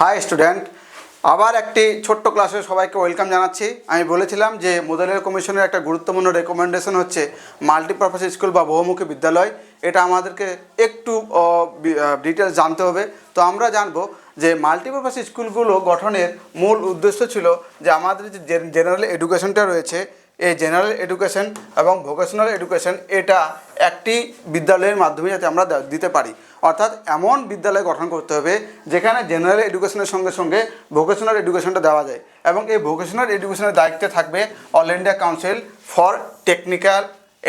High student আবার একটি ছোট্ট ক্লাসে সবাইকে ওয়েলকাম জানাচ্ছি। আমি বলেছিলাম যে মোদালের কমিশনের একটা গুরুত্বপূর্ণ রেকমেন্ডেশন হচ্ছে মাল্টিপারপাস স্কুল বা বহুমুখী বিদ্যালয়। এটা আমাদেরকে একটু ডিটেলস জানতে হবে। তো আমরা জানব যে মাল্টিপারপাস স্কুলগুলো গঠনের মূল উদ্দেশ্য ছিল যে আমাদের যে জেনারেল এডুকেশনটা রয়েছে এই জেনারেল এডুকেশন এবং ভোকেশনাল এডুকেশন এটা একটি বিদ্যালয়ের মাধ্যমে যাতে আমরা দিতে পারি। অর্থাৎ এমন বিদ্যালয় গঠন করতে হবে যেখানে জেনারেল এডুকেশনের সঙ্গে সঙ্গে ভোকেশনাল এডুকেশনটা দেওয়া যায় এবং এই ভোকেশনাল এডুকেশনের দায়িত্বে থাকবে All India Council for Technical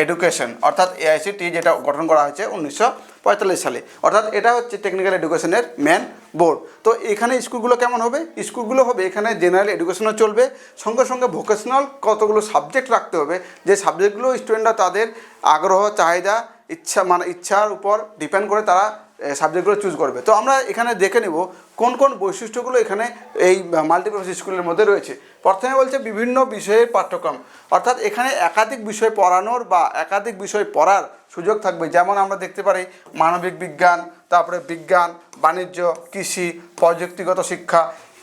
Education অর্থাৎ এআইসিটি যেটা গঠন করা হয়েছে উনিশশো পঁয়তাল্লিশ সালে। অর্থাৎ এটা হচ্ছে টেকনিক্যাল এডুকেশনের মেন বোর্ড তো এখানে স্কুলগুলো কেমন হবে? স্কুলগুলো হবে এখানে জেনারেল এডুকেশনও চলবে, সঙ্গে সঙ্গে ভোকেশনাল কতগুলো সাবজেক্ট রাখতে হবে, যে সাবজেক্টগুলো স্টুডেন্টরা তাদের আগ্রহ, চাহিদা, ইচ্ছা মানে ইচ্ছার উপর ডিপেন্ড করে তারা সাবজেক্টগুলো চুজ করবে। তো আমরা এখানে দেখে নেব কোন কোন বৈশিষ্ট্যগুলো এখানে এই মাল্টিপারপাস স্কুলের মধ্যে রয়েছে। প্রথমে বলছে বিভিন্ন বিষয়ের পাঠ্যক্রম। অর্থাৎ এখানে একাধিক বিষয় পড়ানোর বা একাধিক বিষয় পড়ার সুযোগ থাকবে। যেমন আমরা দেখতে পারি মানবিক বিজ্ঞান, তারপরে বিজ্ঞান, বাণিজ্য, কৃষি, প্রযুক্তিগত শিক্ষা।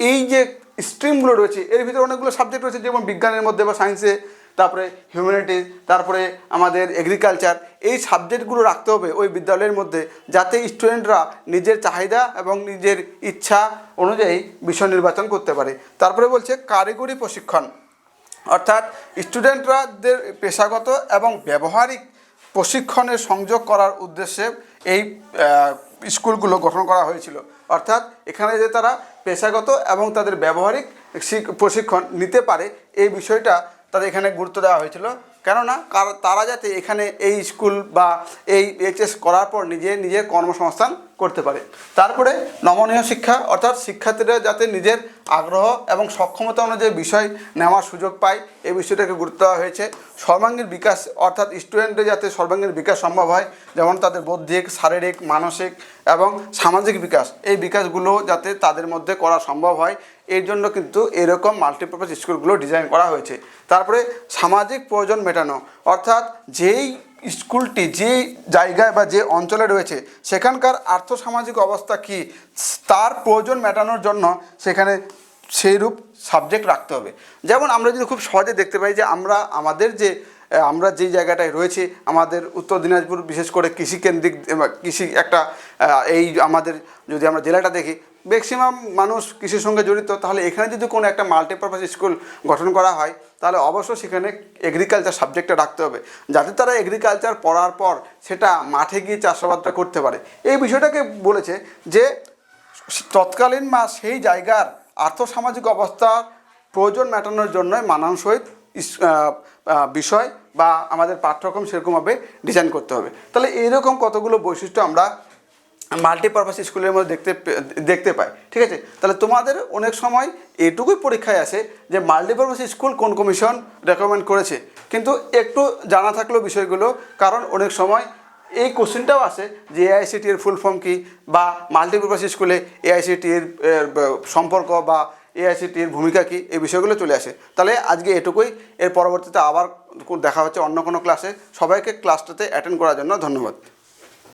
এই যে স্ট্রিমগুলো রয়েছে, এর ভিতরে অনেকগুলো সাবজেক্ট রয়েছে, যেমন বিজ্ঞানের মধ্যে বা সায়েন্সে তারপরে হিউম্যানিটিস তারপরে আমাদের এগ্রিকালচার এই সাবজেক্টগুলো রাখতে হবে ওই বিদ্যালয়ের মধ্যে যাতে স্টুডেন্টরা নিজের চাহিদা এবং নিজের ইচ্ছা অনুযায়ী বিষয় নির্বাচন করতে পারে। তারপরে বলছে কারিগরি প্রশিক্ষণ। অর্থাৎ স্টুডেন্টরাদের পেশাগত এবং ব্যবহারিক প্রশিক্ষণের সংযোগ করার উদ্দেশ্যে এই স্কুলগুলো গঠন করা হয়েছিল। অর্থাৎ এখানে যে তারা পেশাগত এবং তাদের ব্যবহারিক শিক- প্রশিক্ষণ নিতে পারে, এই বিষয়টা তাদের এখানে গুরুত্ব দেওয়া হয়েছিল। কেননা তারা যাতে এখানে এই স্কুল বা এই এইচএস করার পর নিজে নিজের কর্মসংস্থান করতে পারে। তারপরে নমনীয় শিক্ষা, অর্থাৎ শিক্ষার্থীরা যাতে নিজের আগ্রহ এবং সক্ষমতা অনুযায়ী বিষয় নেওয়ার সুযোগ পায়, এই বিষয়টাকে গুরুত্ব দেওয়া হয়েছে। সর্বাঙ্গীন বিকাশ, অর্থাৎ স্টুডেন্টের যাতে সর্বাঙ্গীন বিকাশ সম্ভব হয়, যেমন তাদের বৌদ্ধিক, শারীরিক, মানসিক এবং সামাজিক বিকাশ, এই বিকাশগুলো যাতে তাদের মধ্যে করা সম্ভব হয়, এর জন্য কিন্তু এরকম মাল্টিপারপাস স্কুলগুলো ডিজাইন করা হয়েছে। তারপরে সামাজিক প্রয়োজন মেটানো। অর্থাৎ যেই স্কুলটি যে জায়গায় বা যে অঞ্চলে রয়েছে, সেখানকার আর্থসামাজিক অবস্থা কি, তার প্রয়োজন মেটানোর জন্য সেখানে সেইরূপ সাবজেক্ট রাখতে হবে। যেমন আমরা যদি খুব সহজে দেখতে পাই যে আমরা, আমাদের যে আমরা যেই জায়গাটায় রয়েছি, আমাদের উত্তর দিনাজপুর বিশেষ করে কৃষিকেন্দ্রিক কৃষি একটা এই আমাদের যদি আমরা জেলাটা দেখি ম্যাক্সিমাম মানুষ কৃষির সঙ্গে জড়িত, তাহলে এখানে যদি কোনো একটা মাল্টিপারপাস স্কুল গঠন করা হয়, তাহলে অবশ্যই সেখানে এগ্রিকালচার সাবজেক্টটা রাখতে হবে। যাতে তারা এগ্রিকালচার পড়ার পর সেটা মাঠে গিয়ে চাষাবাদটা করতে পারে। এই বিষয়টাকে বলেছে যে, তৎকালীন বা সেই জায়গার আর্থসামাজিক অবস্থার প্রয়োজন মেটানোর জন্য মানানসই বিষয় বা আমাদের পাঠ্যক্রম সেরকমভাবে ডিজাইন করতে হবে। তাহলে এইরকম কতগুলো বৈশিষ্ট্য আমরা মাল্টিপারপাস স্কুলের মধ্যে দেখতে দেখতে পাই ঠিক আছে? তাহলে তোমাদের অনেক সময় এটুকুই পরীক্ষায় আসে যে মাল্টিপারপাস স্কুল কোন কমিশন রেকমেন্ড করেছে। কিন্তু একটু জানা থাকল বিষয়গুলো, কারণ অনেক সময় এই কোশ্চেনটাও আসে যে এআইসিটি এর ফুল ফর্ম কী বা মাল্টিপারপাস স্কুলে এআইসিটি এর সম্পর্ক বা এআইসিটি এর ভূমিকা কী, এই বিষয়গুলো চলে আসে। তাহলে আজকে এটুকুই, এর পরবর্তীতে আবার দেখা হচ্ছে অন্য কোনো ক্লাসে সবাইকে ক্লাসটাতে অ্যাটেন্ড করার জন্য ধন্যবাদ।